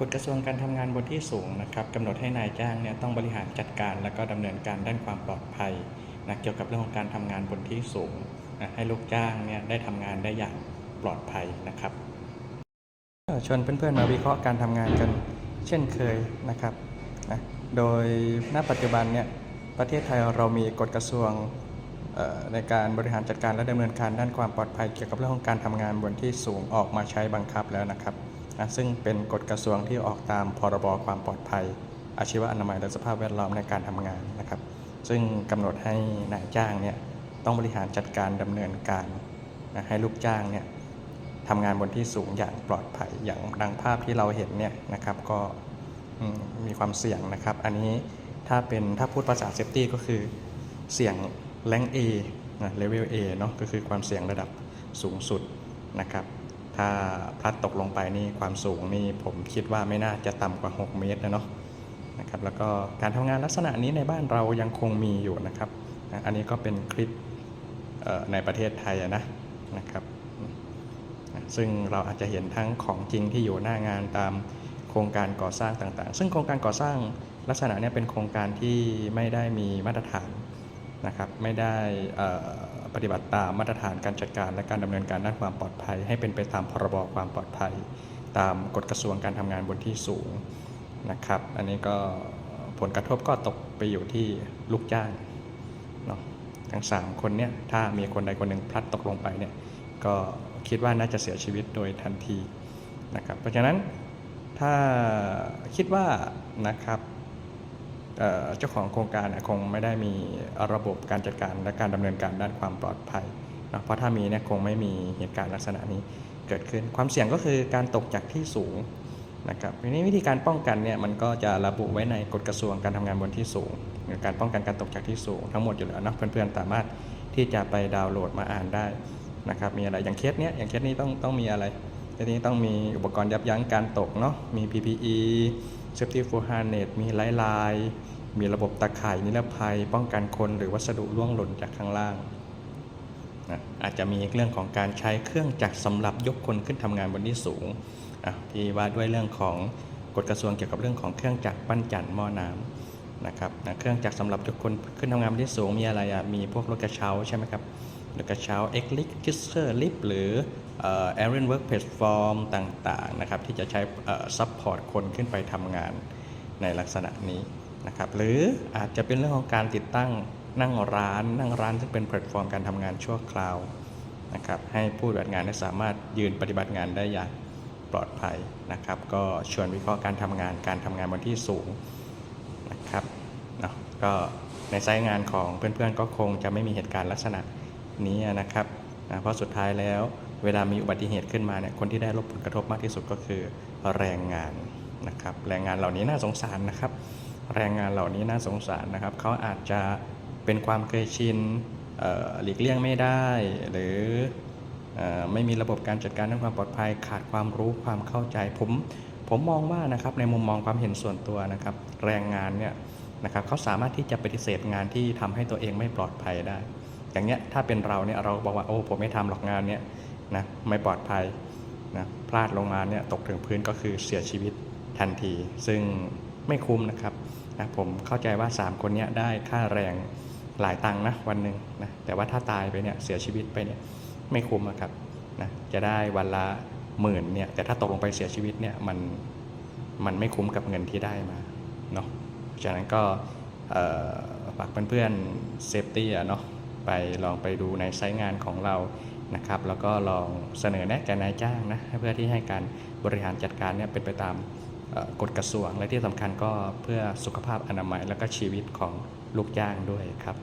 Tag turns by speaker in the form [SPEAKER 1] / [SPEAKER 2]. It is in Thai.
[SPEAKER 1] กฎกระทรวงการทำงานบนที่สูงนะครับกำหนดให้นายจ้างเนี่ยต้องบริหารจัดการ และก็ดำเนินการด้านความปลอดภัยนะเกี่ยวกับเรื่องของการทำงานบนที่สูงนะให้ลูกจ้างเนี่ยได้ทำงานได้อย่างปลอดภัยนะครับชวนเพื่อนๆมาวิเคราะห์การทำงานกันเช่นเคยนะครับนะโดยณปัจจุบันเนี่ยประเทศไทยเรามีกฎกระทรวงในการบริหารจัดการและดำเนินการด้านความปลอดภัยเกี่ยวกับเรื่องของการทำงานบนที่สูงออกมาใช้บังคับแล้วนะครับ นะซึ่งเป็นกฎกระทรวงที่ออกตามพรบความปลอดภัย อาชีวอนามัยและสภาพแวดล้อมในการทำงานนะครับ ซึ่งกำหนดให้นายจ้างเนี่ยต้องบริหารจัดการดำเนินการนะให้ลูกจ้างเนี่ยทำงานบนที่สูงอย่างปลอดภัยอย่างดังภาพที่เราเห็นเนี่ยนะครับก็มมีความเสี่ยงนะครับ อันนี้ถ้าเป็นถ้าพูดภาษาเซฟตี้ก็คือเสี่ยงแรง A นะเลเวล A เนาะก็คือความเสี่ยงระดับสูงสุดนะครับ ถ้าพลัดตกลงไปนี่ความสูงนี่ผมคิดว่าไม่น่าจะต่ำกว่า 6 เมตรนะเนาะนะครับแล้วก็การทำงานลักษณะนี้ในบ้านเรายังคงมีอยู่นะครับนะอันนี้ก็เป็นคลิปในประเทศไทยนะนะครับ ซึ่งเราอาจจะเห็นทั้งของจริงที่อยู่หน้างานตามโครงการก่อสร้างต่างๆ ซึ่งโครงการก่อสร้างลักษณะนี้เป็นโครงการที่ไม่ได้มีมาตรฐาน นะครับไม่ได้ปฏิบัติตามมาตรฐานการจัดการและการดำเนินการด้านความปลอดภัย ให้เป็นไปตามพรบความปลอดภัย ตามกฎกระทรวงการทำงานบนที่สูงนะครับ อันนี้ก็ผลกระทบก็ตกไปอยู่ที่ลูกจ้างเนาะทั้ง 3 คนเนี่ยถ้ามีคนใดคนหนึ่งพลัดตกลงไปเนี่ยก็คิดว่าน่าจะเสียชีวิตโดยทันทีนะครับเพราะฉะนั้นถ้าคิดว่านะครับ เจ้าของโครงการคงไม่ได้มีระบบการจัดการและการดำเนินการด้านความปลอดภัยนะเพราะถ้ามีเนี่ยคงไม่มีเหตุการณ์ลักษณะนี้เกิดขึ้น ความเสี่ยงก็คือการตกจากที่สูงนะครับทีนี้วิธีการป้องกันเนี่ยมันก็จะระบุไว้ในกฎกระทรวงการทำงานบนที่สูงการป้องกันการตกจากที่สูงทั้งหมดอยู่แล้วนะเพื่อนๆสามารถที่จะไปดาวน์โหลดมาอ่านได้นะครับมีอะไรอย่างเคสเนี้ยอย่างเคสนี้ต้องต้องมีอะไรเคสนี้ต้องมีอุปกรณ์ยับยั้งการตกเนาะมี PPE Safety for Harness มีไลท์ไลน์มีระบบตะข่ายนิรภัย ป้องกันคนหรือวัสดุร่วงหล่นจากข้างล่างอาจจะมีเรื่องของการใช้เครื่องจักรสำหรับยกคนขึ้นทำงานบนที่สูงที่ว่าด้วยเรื่องของกฎกระทรวงเกี่ยวกับเรื่องของเครื่องจักรปั้นจันหม้อน้ำนะครับเครื่องจักรสำหรับยกคนขึ้นทำงานบนที่สูงมีอะไรมีพวกรถกระเช้าใช่ไหมครับ รถกระเช้า X l i f t Kisser Lift หรือเอ่อ Iron Work Platform ต่างๆนะครับที่จะใช้ซัพพอร์ตคนขึ้นไปทำงานในลักษณะนี้นะครับหรืออาจจะเป็นเรื่องของการติดตั้งนั่งร้าน นั่งร้านซึ่งเป็นแพลตฟอร์มการทำงานชั่วคราวนะครับให้ผู้ปฏิบัติงานได้สามารถยืนปฏิบัติงานได้อย่างปลอดภัยนะครับ ก็ชวนวิเคราะห์การทำงานการทำงานบนที่สูงนะครับเนาะก็ในไซต์งานของเพื่อนๆก็คงจะไม่มีเหตุการณ์ลักษณะ นี้นะครับนะเพราะสุดท้ายแล้วเวลามีอุบัติเหตุขึ้นมาเนี่ยคนที่ได้รับผลกระทบมากที่สุดก็คือแรงงานนะครับแรงงานเหล่านี้น่าสงสารนะครับ แรงงานเหล่านี้น่าสงสารนะครับเขาอาจจะเป็นความเคยชินหลีกเลี่ยงไม่ได้ หรือออไม่มีระบบการจัดการด้านความปลอดภัย ขาดความรู้ความเข้าใจผมผมมองว่านะครับในมุมมองความเห็นส่วนตัวนะครับ แรงงานเนี่ยนะครับเขาสามารถที่จะปฏิเสธงานที่ทำให้ตัวเองไม่ปลอดภัยได้ อย่างเงี้ยถ้าเป็นเราเนี่ยเราบอกว่าโอ้ผมไม่ทำหรอกงานเนี่ยนะไม่ปลอดภัยนะพลาดลงมาเนี่ยตกถึงพื้นก็คือเสียชีวิตทันที ซึ่งไม่คุ้มนะครับนะผมเข้าใจว่า 3 คนเนี้ยได้ค่าแรงหลายตังค์นะวันหนึ่งนะแต่ว่าถ้าตายไปเนี่ยเสียชีวิตไปเนี่ยไม่คุ้มอะครับนะจะได้วันละหมื่นเนี่ยแต่ถ้าตกลงไปเสียชีวิตเนี่ยมันมันไม่คุ้มกับเงินที่ได้มาเนาะฉะนั้นก็เอ่อฝากเพื่อนๆเซฟตี้อะเนาะ ไปลองไปดูในไซต์งานของเรานะครับ แล้วก็ลองเสนอแนะแก่นายจ้างนะเพื่อที่ให้การบริหารจัดการเนี่ยเป็นไปตามกฎกระทรวงและที่สำคัญก็เพื่อสุขภาพอนามัย และก็ชีวิตของลูกจ้างด้วยครับ